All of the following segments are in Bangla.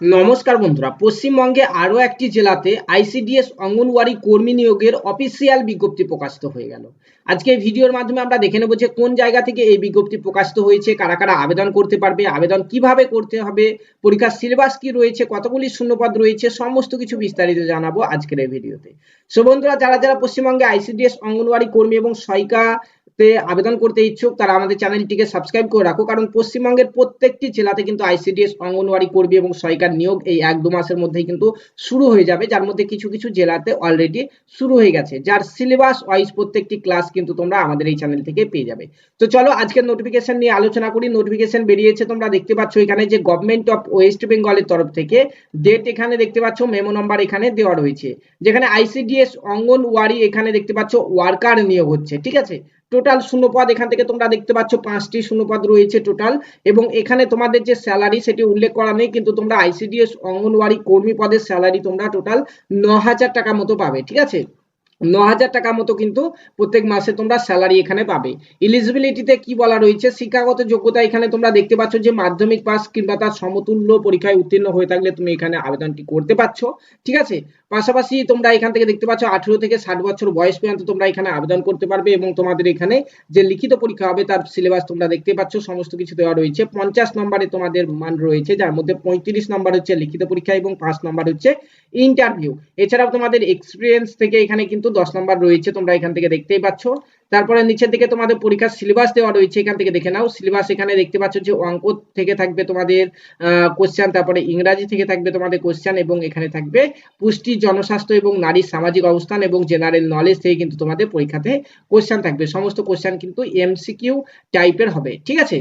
নমস্কার বন্ধুরা, পশ্চিমবঙ্গে আরও একটি জেলাতে আইসিডিএস অঙ্গনওয়াড়ি কর্মী নিয়োগের অফিসিয়াল বিজ্ঞপ্তি প্রকাশিত হয়ে গেল। আজকে ভিডিওর মাধ্যমে আমরা দেখে নেব যে কোন জায়গা থেকে এই বিজ্ঞপ্তি প্রকাশিত হয়েছে, কারা কারা আবেদন করতে পারবে, আবেদন কীভাবে করতে হবে, পরীক্ষার সিলেবাস কি রয়েছে, কতগুলি শূন্যপদ রয়েছে, সমস্ত কিছু বিস্তারিত জানাব আজকের এই ভিডিওতে। সো বন্ধুরা, যারা যারা পশ্চিমবঙ্গে আইসিডিএস অঙ্গনওয়াড়ি কর্মী এবং সহায়িকা তে আবেদন করতে ইচ্ছুক, তারা আমাদের চ্যানেলটিকে সাবস্ক্রাইব করে রাখো কারণ পশ্চিমবঙ্গের প্রত্যেকটি জেলাতে কিন্তু আইসিডিএস অঙ্গনওয়াড়ি কর্মী এবং সহায়িকার নিয়োগ এই এক দু মাসের মধ্যেই কিন্তু শুরু হয়ে যাবে, যার মধ্যে কিছু কিছু জেলাতে অলরেডি শুরু হয়ে গেছে, যার সিলেবাস ওয়াইজ প্রত্যেকটি ক্লাস কিন্তু তোমরা আমাদের এই চ্যানেল থেকে পেয়ে যাবে। তো চলো, আজকের নোটিফিকেশন নিয়ে আলোচনা করি। নোটিফিকেশন বেরিয়েছে, তোমরা দেখতে পাচ্ছ এখানে যে গভর্নমেন্ট অফ ওয়েস্ট বেঙ্গলের তরফ থেকে ডেট এখানে দেখতে পাচ্ছ মেমো নাম্বার এখানে দেওয়া রয়েছে, যেখানে আইসিডিএস অঙ্গনওয়াড়ি এখানে দেখতে পাচ্ছ ওয়ার্কার নিয়োগ হচ্ছে, ঠিক আছে? টোটাল শূন্যপদ, এখান থেকে তোমরা দেখতে পাচ্ছ পাঁচটি শূন্যপদ রয়েছে টোটাল এবং এখানে তোমাদের যে স্যালারি সেটি উল্লেখ করা নেই, কিন্তু তোমরা আইসিডিএস অঙ্গনওয়াড়ি কর্মী পদের স্যালারি তোমরা টোটাল ন হাজার টাকা মতো পাবে, ঠিক আছে? ন হাজার টাকা মতো কিন্তু প্রত্যেক মাসে তোমরা স্যালারি এখানে পাবে। ইলিজিবিলিটিতে কি বলা রয়েছে? শিক্ষাগত যোগ্যতা এখানে তোমরা দেখতে পাচ্ছ যে মাধ্যমিক পাস কিংবা তার সমতুল্য পরীক্ষায় উত্তীর্ণ হয়ে থাকলে তুমি এখানে আবেদনটি করতে পারছ, ঠিক আছে? পাশাপাশি তোমরা এখান থেকে দেখতে পাচ্ছ, আঠেরো থেকে ষাট বছর বয়স পর্যন্ত তোমরা এখানে আবেদন করতে পারবে এবং তোমাদের এখানে যে লিখিত পরীক্ষা হবে তার সিলেবাস তোমরা দেখতে পাচ্ছ, সমস্ত কিছু দেওয়া রয়েছে। পঞ্চাশ নম্বরে তোমাদের মান রয়েছে, যার মধ্যে পঁয়ত্রিশ নম্বর হচ্ছে লিখিত পরীক্ষা এবং পাঁচ নম্বর হচ্ছে ইন্টারভিউ এছাড়াও তোমাদের এক্সপিরিয়েন্স থেকে এখানে কিন্তু দশ নম্বর রয়েছে, তোমরা এখান থেকে দেখতেই পাচ্ছ। তারপরে নিচের দিকে তোমাদের পরীক্ষার সিলেবাস দেওয়া রয়েছে, এখান থেকে দেখে নাও। সিলেবাস এখানে দেখতে পাচ্ছ যে অঙ্ক থেকে থাকবে তোমাদের কোশ্চেন তারপরে ইংরাজি থেকে থাকবে তোমাদের কোশ্চেন এবং এখানে থাকবে পুষ্টি, জনস্বাস্থ্য এবং নারীর সামাজিক অবস্থান এবং জেনারেল নলেজ থেকে কিন্তু তোমাদের পরীক্ষাতে কোশ্চেন থাকবে। সমস্ত কোশ্চেন কিন্তু এমসিকিউ টাইপের হবে। ঠিক আছে?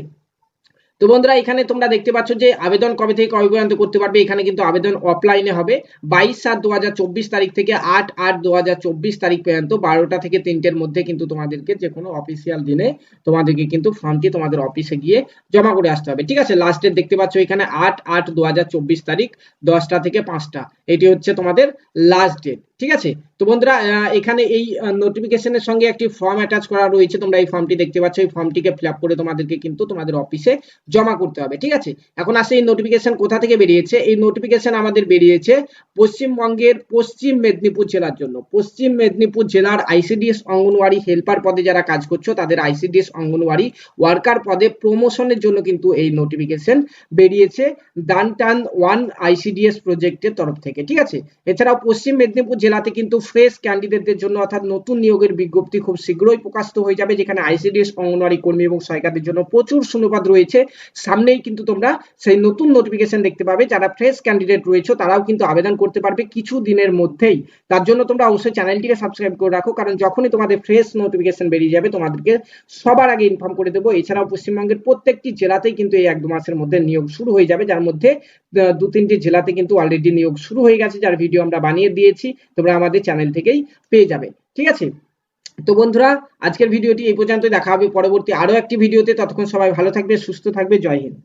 তো বন্ধুরা, এখানে তোমরা দেখতে পাচ্ছ যে আবেদন কবে থেকে কবে পর্যন্ত করতে পারবে? এখানে কিন্তু আবেদন অফলাইনে হবে। বাইশ সাত দু তারিখ থেকে আট আট দু তারিখ পর্যন্ত বারোটা থেকে তিনটের মধ্যে কিন্তু তোমাদেরকে যে কোনো অফিসিয়াল দিনে তোমাদেরকে কিন্তু ফর্মটি তোমাদের অফিসে গিয়ে জমা করে আসতে হবে। ঠিক আছে? লাস্ট ডেট দেখতে পাচ্ছ এখানে আট আট দু তারিখ দশটা থেকে পাঁচটা। এটি হচ্ছে তোমাদের লাস্ট ডেট ঠিক আছে? তো বন্ধুরা এখানে এই নোটিফিকেশনের সঙ্গে একটি ফর্ম অ্যাটাচ করা রয়েছে। তোমরা এই ফর্মটি দেখতে পাচ্ছ। এই ফর্মটিকে ফিল করে তোমাদেরকে কিন্তু তোমাদের অফিসে জমা করতে হবে, ঠিক আছে? এখন আসে এই নোটিফিকেশন কোথা থেকে বেরিয়েছে? এই নোটিফিকেশন আমাদের বেরিয়েছে পশ্চিমবঙ্গের পশ্চিম মেদিনীপুর জেলার জন্য। পশ্চিম মেদিনীপুর জেলার আইসিডিএস অঙ্গনওয়াড়ি হেল্পার পদে যারা কাজ করছ, তাদের আইসিডিএস অঙ্গনওয়াড়ি ওয়ার্কার পদে প্রমোশনের জন্য কিন্তু এই নোটিফিকেশন বেরিয়েছে দানটান ওয়ান আইসিডিএস প্রজেক্টের তরফ থেকে, ঠিক আছে? এছাড়াও পশ্চিম মেদিনীপুর জেলাতে কিন্তু ফ্রেশ ক্যান্ডিডেটদের জন্য অর্থাৎ নতুন নিয়োগের বিজ্ঞপ্তি খুব শীঘ্রই প্রকাশিত হয়ে যাবে, যেখানে আইসিডিএস অঙ্গনওয়াড়ি কর্মী এবং সহায়িকাদের জন্য প্রচুর শূন্যপদ রয়েছে। সামনেই কিন্তু তোমরা সেই নতুন নোটিফিকেশন দেখতে পাবে। যারা ফ্রেশ ক্যান্ডিডেট রয়েছে, তারাও কিন্তু আবেদন করতে পারবে কিছু দিনের মধ্যেই। তার জন্য তোমরা অবশ্যই চ্যানেলটিকে সাবস্ক্রাইব করে রাখো, কারণ যখনই তোমাদের ফ্রেশ নোটিফিকেশন বেরিয়ে যাবে, তোমাদেরকে সবার আগে ইনফর্ম করে দেবো। এছাড়াও পশ্চিমবঙ্গের প্রত্যেকটি জেলাতেই কিন্তু এই এক দু মাসের মধ্যে নিয়োগ শুরু হয়ে যাবে, যার মধ্যে দু তিনটি জেলাতে কিন্তু অলরেডি নিয়োগ শুরু হয়ে গেছে, যার ভিডিও আমরা বানিয়ে দিয়েছি। তোমরা আমাদের চ্যানেল থেকেই পেয়ে যাবে। ঠিক আছে? তো বন্ধুরা, আজকের ভিডিওটি এই পর্যন্ত দেখা হবে পরবর্তী আরও একটি ভিডিওতে। ততক্ষণ সবাই ভালো থাকবে, সুস্থ থাকবে। জয় হিন্দ।